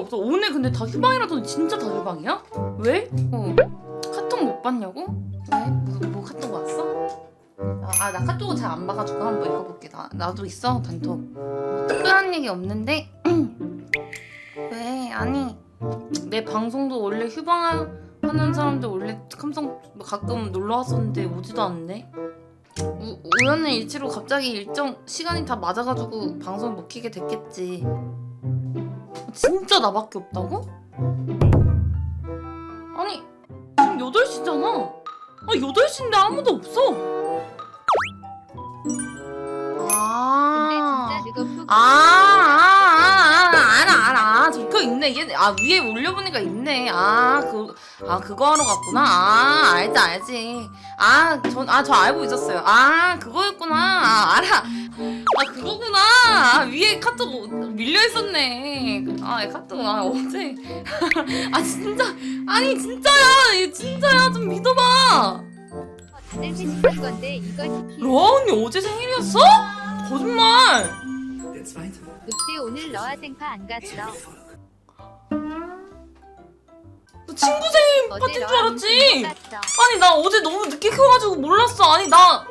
없어. 오늘 근데 다 휴방이라더니 진짜 다 휴방이야? 왜? 어. 카톡 못 봤냐고? 왜? 뭐, 뭐 카톡 왔어? 아 나 카톡은 잘 안 봐가지고 한번 읽어볼게. 나 나도 있어 단톡. 뭐 특별한 얘기 없는데. 왜? 아니 내 방송도 원래 휴방하는 사람들 원래 감성 가끔 놀러 왔었는데 오지도 않네. 우, 우연의 일치로 갑자기 일정 시간이 다 맞아가지고 방송 못 키게 됐겠지. 진짜 나밖에 없다고? 아니 지금 8시잖아. 아 8시인데 아무도 없어. 근데 아. 진짜 아, 아, 아, 아, 알아, 알아. 적혀 있네. 이게, 아, 위에 올려보니까 있네. 아, 그, 아, 그거 하러 갔구나. 아, 알지, 알지. 아, 전, 아, 저 알고 있었어요. 아, 그거였구나. 아, 알아. 아, 그거구나. 아, 위에 카톡 밀려 있었네. 아, 카톡, 아, 어제. 아, 진짜. 아니, 진짜야. 이거 진짜야. 좀 믿어봐. 다들 회식한 건데 이거 지키 로아 언니 어제 생일이었어? 거짓말. 늑대 오늘 너와 생파 안 갔어 너 친구 생일 파티인 줄 알았지? 아니 나 어제 너무 늦게 켜가지고 몰랐어 아니 나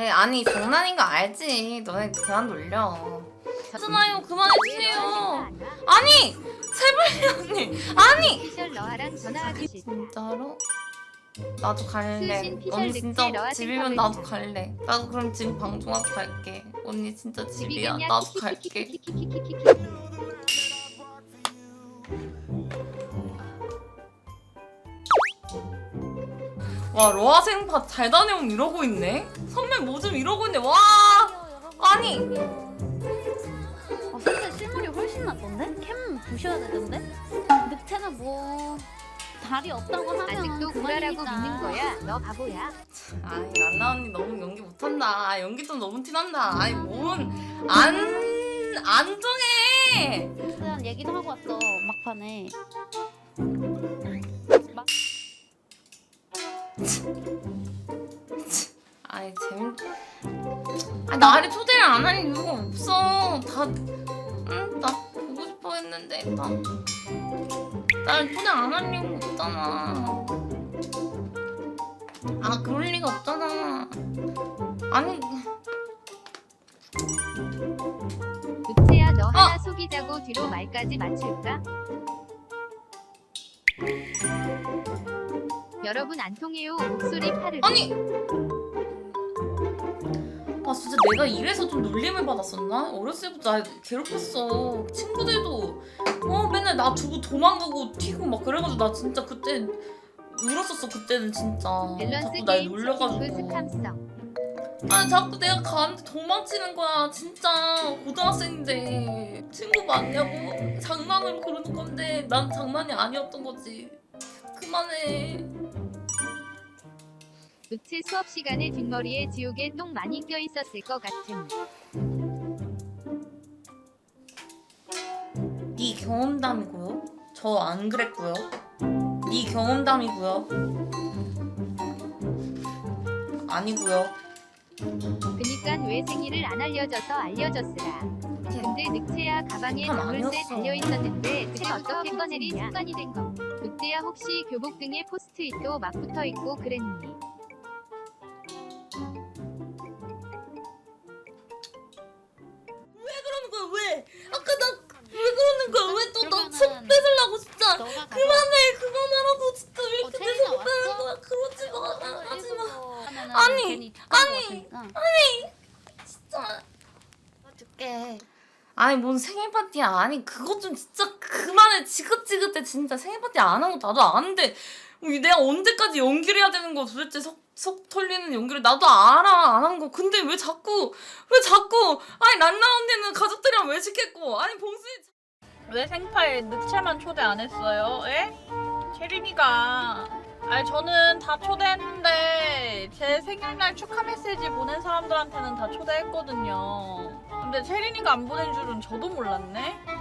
그래 아니 장난인 거 알지? 너네 그만 놀려. 하잖아요 그만해주세요. 아니 세블리 언니 아니. 피셜 너아랑 전화하기 싫다 진짜로? 나도 갈래. 수신 피셜 언니 진짜 집이면 나도. 갈래. 나도 그럼 지금 방송하고 갈게. 언니 진짜 집이야. 나도 갈게. 키키키키키키키키키. 와 로아 생파 잘 다녀옴 이러고 있네. 선배 뭐 좀 이러고 있네. 와! 아니. 아, 근데 실물이 훨씬 낫던데? 캠 부셔야 되던데? 늑체는 뭐 다리 없다고 하면 아직도 구라라고 그만이니까. 믿는 거야? 너 바보야? 아니 란나 언니 너무 연기 못한다. 아, 연기 좀 너무 티난다. 아니 뭔안안 통해! 그냥 얘기도 하고 왔어 막판에 아니 재밌. 아 나를 초대를 안할 이유가 없어. 다 응 나 보고 싶어 했는데 난 나를 초대 안할 이유가 없잖아. 아 그럴 리가 없잖아. 아니. 늑대야 너 하나 속이자고 뒤로 말까지 맞출까? 여러분 안 통해요. 목소리 파르르. 아니! 아 진짜 내가 이래서 좀 놀림을 받았었나? 어렸을 때부터 날 괴롭혔어. 친구들도 어 맨날 나 두고 도망가고 튀고 막 그래가지고 나 진짜 그때 울었었어 그때는 진짜. 밸런스 자꾸 날 게임 그 놀려가지고. 스캄성. 아니 자꾸 내가 가는데 도망치는 거야 진짜. 고등학생인데 친구 맞냐고 장난으로 그러는 건데 난 장난이 아니었던 거지 그만해 늑체 수업 시간에 뒷머리에 지옥에 똥 많이 껴 있었을 것 같은 네 경험담이고요. 저 안 그랬고요. 네 경험담이고요. 아니고요. 그니깐 왜 생일을 안 알려줘서 알려줬으라 근데 늑체야 가방에 참 나물새 아니었어. 달려있었는데 늑체 어떻게 꺼내리 습관이 된 거. 늑대야 혹시 교복 등에 포스트잇도 막 붙어있고 그랬니? 왜 그러는 거야? 왜? 아까 나 왜 그러는 거야? 왜 또 나 속 뺏으려고 진짜? 너가 그만해 그만하라고 진짜 왜 어, 이렇게 내 속 빼는? 거야? 그러지 마 하지 마. 하면은 아니, 아니. 아니 진짜. 줄게. 아니 뭔 생일 파티야? 아니 그것 좀 진짜 그만해. 지긋지긋해. 진짜 생일 파티 안 한 거 나도 아는데 이 내가 언제까지 연기를 해야 되는 거 도대체 속, 속 털리는 연기를 나도 알아. 안 한 거. 근데 왜 자꾸 왜 자꾸? 아니 란나 언니는 가족들이랑 왜 시켰고? 아니 봉순이 왜 생파에 늑체만 초대 안 했어요? 에? 체린이가. 아니 저는 다 초대했는데 제 생일날 축하 메시지 보낸 사람들한테는 다 초대했거든요 근데 체린이가 안 보낸 줄은 저도 몰랐네